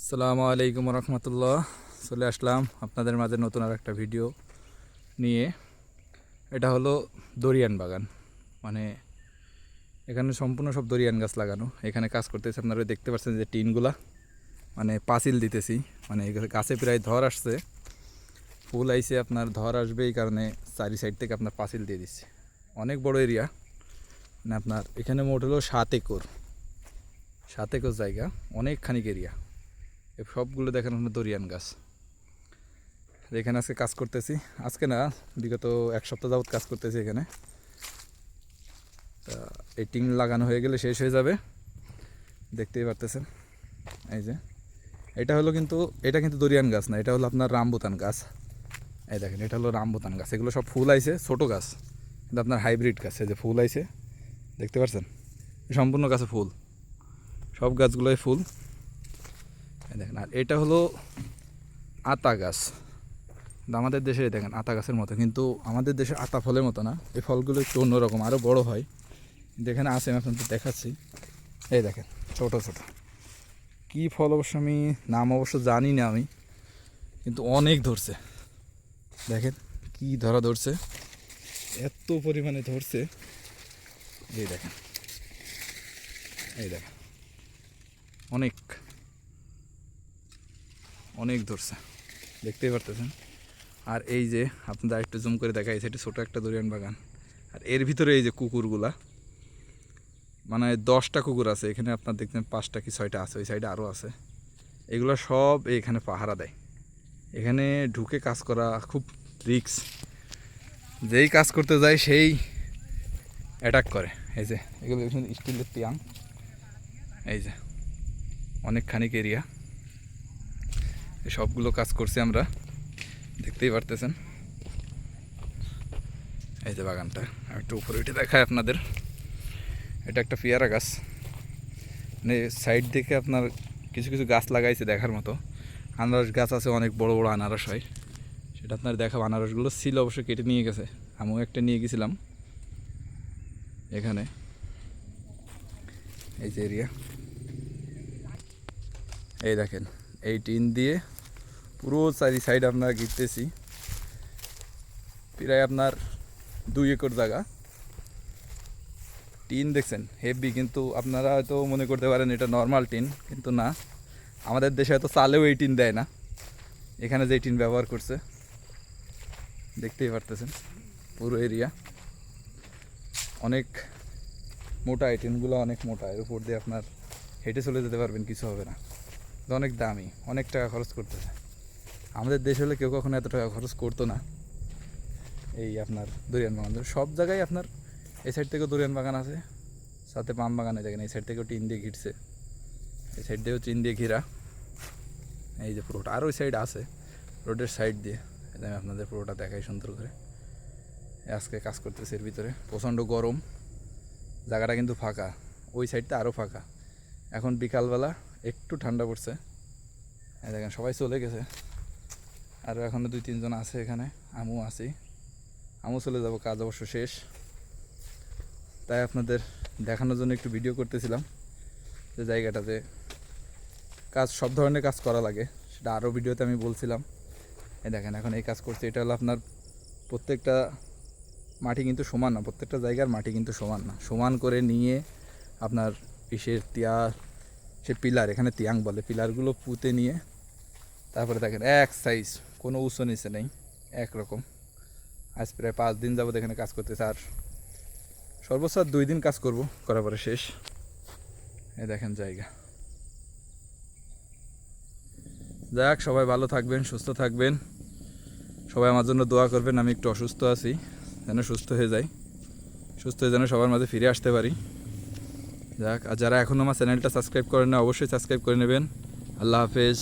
আসসালামু আলাইকুম রহমতুল্লাহ চলে আসলাম আপনাদের মাঝে নতুন আর একটা ভিডিও নিয়ে। এটা হলো দরিয়ান বাগান। মানে এখানে সম্পূর্ণ সব দরিয়ান গাছ লাগানো। এখানে কাজ করতেছে, আপনারা দেখতে পাচ্ছেন যে টিনগুলা। মানে পাঁচিল দিতেছি। মানে গাছে প্রায় ধর আসছে। ফুল আইসে আপনার ধর আসবে এই কারণে চারি সাইড থেকে আপনার পাঁচিল দিয়ে দিচ্ছে। অনেক বড় এরিয়া। মানে আপনার এখানে মোট হলো সাত একর। সাত একর জায়গা। অনেকখানিক এরিয়া। সবগুলো দেখেন আপনার দরিয়ান গাছ। এখানে আজকে কাজ করতেছি। আজকে না, বিগত এক সপ্তাহ যাবত কাজ করতেছি এখানে। তা এই টিন লাগানো হয়ে গেলে শেষ হয়ে যাবে। দেখতেই পারতেছেন। এই যে। এটা হলো কিন্তু, এটা কিন্তু দরিয়ান গাছ না, এটা হলো আপনার রামবুতান গাছ। এই দেখেন, এটা হলো রামবুতান গাছ। এগুলো সব ফুল আইছে, ছোটো গাছ। কিন্তু আপনার হাইব্রিড গাছ, এই যে ফুল আইছে। দেখতে পাচ্ছেন সম্পূর্ণ গাছে ফুল। সব গাছগুলোই ফুল। দেখেন, আর এটা হলো আতা গাছ। আমাদের দেশে দেখেন, আতা গাছের মতো। কিন্তু আমাদের দেশে আতা ফলের মতো না, এই ফলগুলো একটু অন্যরকম আরও বড় হয়। এখানে আছে, আমি আপনাদের দেখাচ্ছি। এই দেখেন, ছোট ছোট। কী ফল অবশ্য আমি, নাম অবশ্য জানি না আমি, কিন্তু অনেক ধরছে। দেখেন, কি ধরা ধরছে। এত পরিমাণে ধরছে। এই দেখেন এই দেখেন, অনেক। অনেক ধরছে। দেখতেই পারতেছেন? আর এই যে আপনাদের একটু জুম করে দেখা যাচ্ছে এটা ছোটো একটা দরিয়ান বাগান। আর এর ভিতরে এই যে কুকুরগুলা মানে দশটা কুকুর আছে, এখানে আপনার দেখছেন পাঁচটা কি ছয়টা আছে, ওই সাইডে আরও আছে। এগুলো সব এখানে পাহারা দেয়। এখানে ঢুকে কাজ করা খুব রিক্স যেই কাজ করতে যায়, সেই অ্যাটাক করে। এই যে, এগুলো দেখুন স্টিলের টিয়াং এই যে, অনেকখানিক এরিয়া এই সবগুলো কাজ করছি আমরা। দেখতেই পারতেছেন। এই যে বাগানটা। আমি একটু উপরে উঠে দেখাই আপনাদের। এটা একটা পেয়ারা গাছ। মানে সাইড থেকে আপনার কিছু কিছু গাছ লাগাইছে দেখার মতো। আনারস গাছ আছে, অনেক বড় বড় আনারস হয়। সেটা আপনার দেখাবো। আনারসগুলো ছিল অবশ্য কেটে নিয়ে গেছে। আমিও একটা নিয়ে গেছিলাম। এখানে। এই যে এরিয়া। এই দেখেন। এই টিন দিয়ে পুরো চারি সাইড আপনার ঘিরতেছি। প্রায় আপনার দুই একর জায়গা। টিন দেখছেন হেভি কিন্তু আপনারা হয়তো মনে করতে পারেন এটা নর্মাল টিন, কিন্তু না। আমাদের দেশে হয়তো চালেও এই টিন দেয় না। এখানে যে টিন ব্যবহার করছে, দেখতেই পারতেছেন পুরো এরিয়া অনেক মোটা, এই টিনগুলো অনেক মোটা, এর উপর দিয়ে আপনার হেঁটে চলে যেতে পারবেন, কিছু হবে না। অনেক দামি, অনেক টাকা খরচ করতেছে। আমাদের দেশ হলে কেউ কখনো এত টাকা খরচ করতো না। এই আপনার দরিয়ান বাগান। সব জায়গায় আপনার এই সাইড থেকেও দরিয়ান বাগান আছে, সাথে পাম বাগানে দেখেন, এই সাইড থেকেও টিন দিয়ে ঘিরছে। এই সাইড দিয়েও টিন দিয়ে ঘিরা। এই যে পুরোটা। আর ওই সাইড আছে রোডের সাইড দিয়ে। আমি আপনাদের পুরোটা দেখাই সুন্দর করে। আজকে কাজ করতেছে এর ভিতরে। প্রচণ্ড গরম। জায়গাটা কিন্তু ফাঁকা। ওই সাইডটা আরও ফাঁকা। এখন বিকালবেলা একটু ঠান্ডা পড়ছে। দেখেন, সবাই চলে গেছে। আরও এখনও দুই, তিনজন আছে এখানে। আমু আছি। আমু চলে যাব, কাজ অবশ্য শেষ। তাই আপনাদের দেখানোর জন্য একটু ভিডিও করতেছিলাম, যে জায়গাটাতে কাজ, সব ধরনের কাজ করা লাগে। সেটা আরও ভিডিওতে আমি বলছিলাম। এই দেখেন, এখন এই কাজ করছি। এটা হলো আপনার প্রত্যেকটা মাটি কিন্তু সমান না, প্রত্যেকটা জায়গার মাটি কিন্তু সমান না। সমান করে নিয়ে আপনার ইসের তিয়া সে পিলার, এখানে তিয়াং বলে, পিলারগুলো পুঁতে নিয়ে, তারপরে দেখেন, এক সাইজ কোনো উঁচু নিচে নেই, একরকম। আজ প্রায় পাঁচ দিন যাব এখানে কাজ করতেছে আর সর্বোচ্চ দুই দিন কাজ করব, করার পরে শেষ। এই দেখেন জায়গা। যাক, সবাই ভালো থাকবেন, সুস্থ থাকবেন। সবাই আমার জন্য দোয়া করবেন, আমি একটু অসুস্থ আছি, যেন সুস্থ হয়ে যাই। সুস্থ হয়ে যেন সবার মাঝে ফিরে আসতে পারি। যাক, আর যারা এখনও আমার চ্যানেলটা সাবস্ক্রাইব করেন না অবশ্যই সাবস্ক্রাইব করে নেবেন। আল্লাহ হাফেজ।